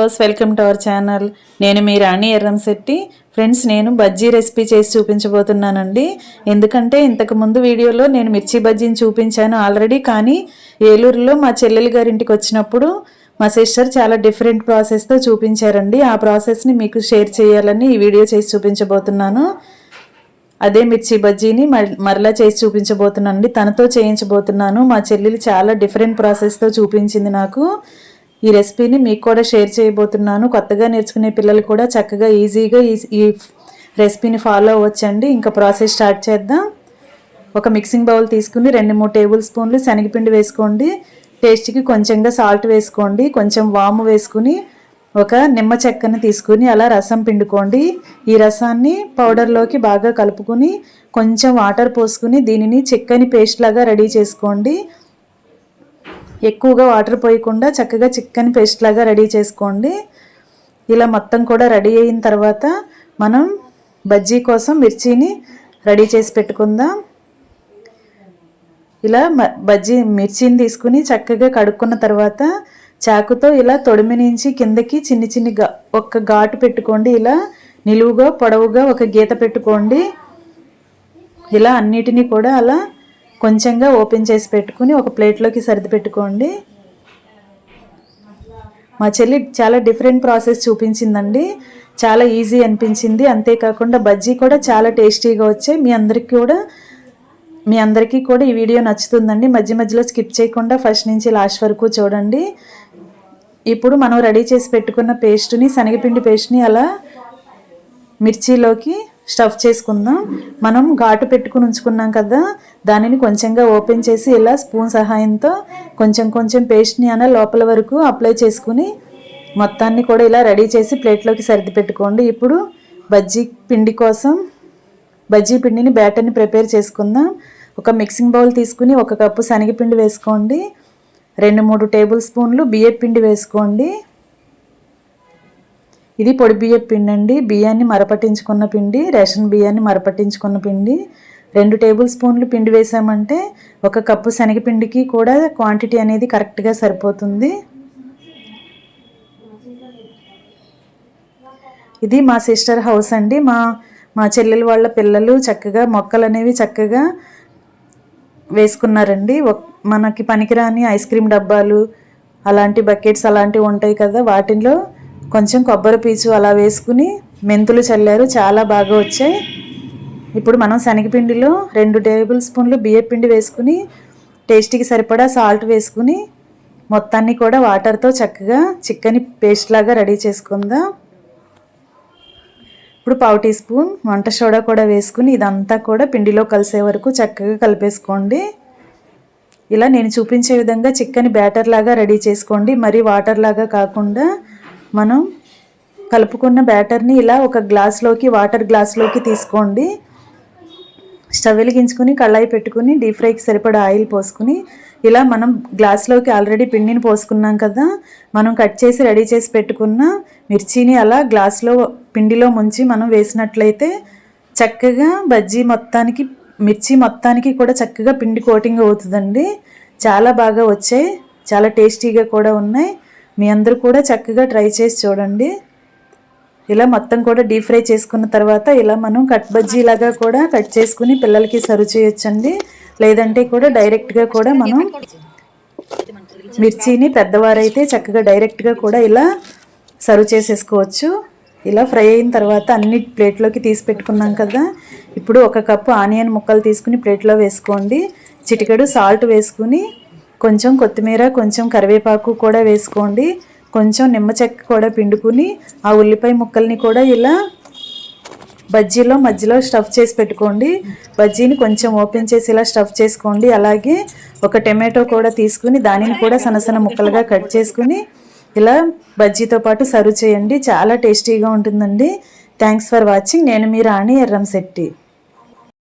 Viewers welcome to our channel. నేను మీ రాణి Erramsetti friends నేను బజ్జీ రెసిపీ చేసి చూపించబోతున్నానండి. ఎందుకంటే ఇంతకు ముందు వీడియోలో నేను మిర్చి బజ్జీని చూపించాను ఆల్రెడీ కానీ ఏలూరులో మా చెల్లెలి గారింటికి వచ్చినప్పుడు మా సిస్టర్ చాలా డిఫరెంట్ ప్రాసెస్తో చూపించారండి. ఆ ప్రాసెస్ని మీకు షేర్ చేయాలని ఈ వీడియో చేసి చూపించబోతున్నాను. అదే మిర్చి బజ్జీని మరలా చేసి చూపించబోతున్నాను అండి తనతో చేయించబోతున్నాను. మా చెల్లెలు చాలా డిఫరెంట్ ప్రాసెస్తో చూపించింది నాకు. ఈ రెసిపీని మీకు కూడా షేర్ చేయబోతున్నాను. కొత్తగా నేర్చుకునే పిల్లలు కూడా చక్కగా ఈజీగా ఈ ఈ రెసిపీని ఫాలో అవ్వచ్చండి. ఇంకా ప్రాసెస్ స్టార్ట్ చేద్దాం. ఒక మిక్సింగ్ బౌల్ తీసుకుని రెండు మూడు టేబుల్ స్పూన్లు శనగపిండి వేసుకోండి. టేస్ట్కి కొంచెంగా సాల్ట్ వేసుకోండి. కొంచెం వాము వేసుకుని ఒక నిమ్మ చెక్కను తీసుకుని అలా రసం పిండుకోండి. ఈ రసాన్ని పౌడర్లోకి బాగా కలుపుకుని కొంచెం వాటర్ పోసుకుని దీనిని చిక్కని పేస్ట్ లాగా రెడీ చేసుకోండి. ఎక్కువగా వాటర్ పోయకుండా చక్కగా చికెన్ పేస్ట్ లాగా రెడీ చేసుకోండి. ఇలా మొత్తం కూడా రెడీ అయిన తర్వాత మనం బజ్జీ కోసం మిర్చిని రెడీ చేసి పెట్టుకుందాం. ఇలా బజ్జీ మిర్చిని తీసుకుని చక్కగా కడుక్కున్న తర్వాత చాకుతో ఇలా తొడిమి నుంచి కిందకి చిన్ని చిన్ని గా ఒక్క ఘాటు పెట్టుకోండి. ఇలా నిలువుగా పొడవుగా ఒక గీత పెట్టుకోండి. ఇలా అన్నిటినీ కూడా అలా కొంచెంగా ఓపెన్ చేసి పెట్టుకుని ఒక ప్లేట్లోకి సర్ది పెట్టుకోండి మా చెల్లి చాలా డిఫరెంట్ ప్రాసెస్ చూపించిందండి. చాలా ఈజీ అనిపించింది. అంతేకాకుండా బజ్జీ కూడా చాలా టేస్టీగా వచ్చాయి. మీ అందరికీ కూడా మీ అందరికీ కూడా ఈ వీడియో నచ్చుతుందండి. మధ్య మధ్యలో స్కిప్ చేయకుండా ఫస్ట్ నుంచి లాస్ట్ వరకు చూడండి. ఇప్పుడు మనం రెడీ చేసి పెట్టుకున్న పేస్ట్ని శనగపిండి పేస్ట్ని అలా మిర్చిలోకి స్టఫ్ చేసుకుందాం. మనం ఘాటు పెట్టుకుని ఉంచుకున్నాం కదా దానిని కొంచెంగా ఓపెన్ చేసి ఇలా స్పూన్ సహాయంతో కొంచెం కొంచెం పేస్ట్ని అన లోపల వరకు అప్లై చేసుకుని మొత్తాన్ని కూడా ఇలా రెడీ చేసి ప్లేట్లోకి సర్ది పెట్టుకోండి. ఇప్పుడు బజ్జీ పిండి కోసం బజ్జీ పిండిని బ్యాటర్ని ప్రిపేర్ చేసుకుందాం. ఒక మిక్సింగ్ బౌల్ తీసుకుని ఒక కప్పు శనగపిండి వేసుకోండి. రెండు మూడు టేబుల్ స్పూన్లు బియ్యపిండి వేసుకోండి. ఇది పొడి బియ్యం పిండి అండి బియ్యాన్ని మరపట్టించుకున్న పిండి రేషన్ బియ్యాన్ని మరపట్టించుకున్న పిండి. రెండు టేబుల్ స్పూన్లు పిండి వేసామంటే ఒక కప్పు శనగపిండికి కూడా క్వాంటిటీ అనేది కరెక్ట్గా సరిపోతుంది. ఇది మా సిస్టర్ హౌస్ అండి. మా మా చెల్లెలు వాళ్ళ పిల్లలు చక్కగా మొక్కలు అనేవి చక్కగా వేసుకున్నారండి. మనకి పనికిరాని ఐస్ క్రీమ్ డబ్బాలు అలాంటి బకెట్స్ అలాంటివి ఉంటాయి కదా. వాటిలో కొంచెం కొబ్బరి పీచు అలా వేసుకుని మెంతులు చల్లారు చాలా బాగా వచ్చాయి. ఇప్పుడు మనం శనగపిండిలో రెండు టేబుల్ స్పూన్లు బియ్యం పిండి వేసుకుని టేస్ట్కి సరిపడా సాల్ట్ వేసుకుని మొత్తాన్ని కూడా వాటర్తో చక్కగా చిక్కని పేస్ట్ లాగా రెడీ చేసుకుందాం. ఇప్పుడు పావు టీ స్పూన్ వంట సోడా కూడా వేసుకుని ఇదంతా కూడా పిండిలో కలిసే వరకు చక్కగా కలిపేసుకోండి. ఇలా నేను చూపించే విధంగా చిక్కని బ్యాటర్ లాగా రెడీ చేసుకోండి. మరి వాటర్ లాగా కాకుండా మనం కలుపుకున్న బ్యాటర్ని ఇలా ఒక గ్లాస్లోకి వాటర్ గ్లాస్లోకి తీసుకోండి. స్టవ్ వెలిగించుకుని కళాయి పెట్టుకుని డీప్ ఫ్రైకి సరిపడా ఆయిల్ పోసుకుని ఇలా మనం గ్లాస్లోకి ఆల్రెడీ పిండిని పోసుకున్నాం కదా మనం కట్ చేసి రెడీ చేసి పెట్టుకున్న మిర్చిని అలా గ్లాస్లో పిండిలో ముంచి మనం వేసినట్లయితే చక్కగా బజ్జీ మొత్తానికి మిర్చి మొత్తానికి కూడా చక్కగా పిండి కోటింగ్ అవుతుందండి. చాలా బాగా వచ్చాయి. చాలా టేస్టీగా కూడా ఉన్నాయి. మీ అందరూ కూడా చక్కగా ట్రై చేసి చూడండి. ఇలా మొత్తం కూడా డీప్ ఫ్రై చేసుకున్న తర్వాత ఇలా మనం కట్ బజ్జీ లాగా కూడా కట్ చేసుకుని పిల్లలకి సర్వ్ చేయొచ్చండి. లేదంటే కూడా డైరెక్ట్గా కూడా మనం మిర్చిని పెద్దవారైతే చక్కగా డైరెక్ట్గా కూడా ఇలా సర్వ్ చేసేసుకోవచ్చు. ఇలా ఫ్రై అయిన తర్వాత అన్ని ప్లేట్లోకి తీసి పెట్టుకున్నాం కదా. ఇప్పుడు ఒక కప్పు ఆనియన్ ముక్కలు తీసుకుని ప్లేట్లో వేసుకోండి. చిటికెడు సాల్ట్ వేసుకుని కొంచెం కొత్తిమీర కొంచెం కరివేపాకు కూడా వేసుకోండి. కొంచెం నిమ్మ చెక్క కూడా పిండుకుని ఆ ఉల్లిపాయ ముక్కల్ని కూడా ఇలా బజ్జీలో మధ్యలో స్టఫ్ చేసి పెట్టుకోండి. బజ్జీని కొంచెం ఓపెన్ చేసి ఇలా స్టఫ్ చేసుకోండి. అలాగే ఒక టమాటో కూడా తీసుకుని దానిని కూడా సన్న సన్న ముక్కలుగా కట్ చేసుకుని ఇలా బజ్జీతో పాటు సర్వ్ చేయండి. చాలా టేస్టీగా ఉంటుందండి. Thanks for watching. నేను మీ రాణి ఎర్రంశెట్టి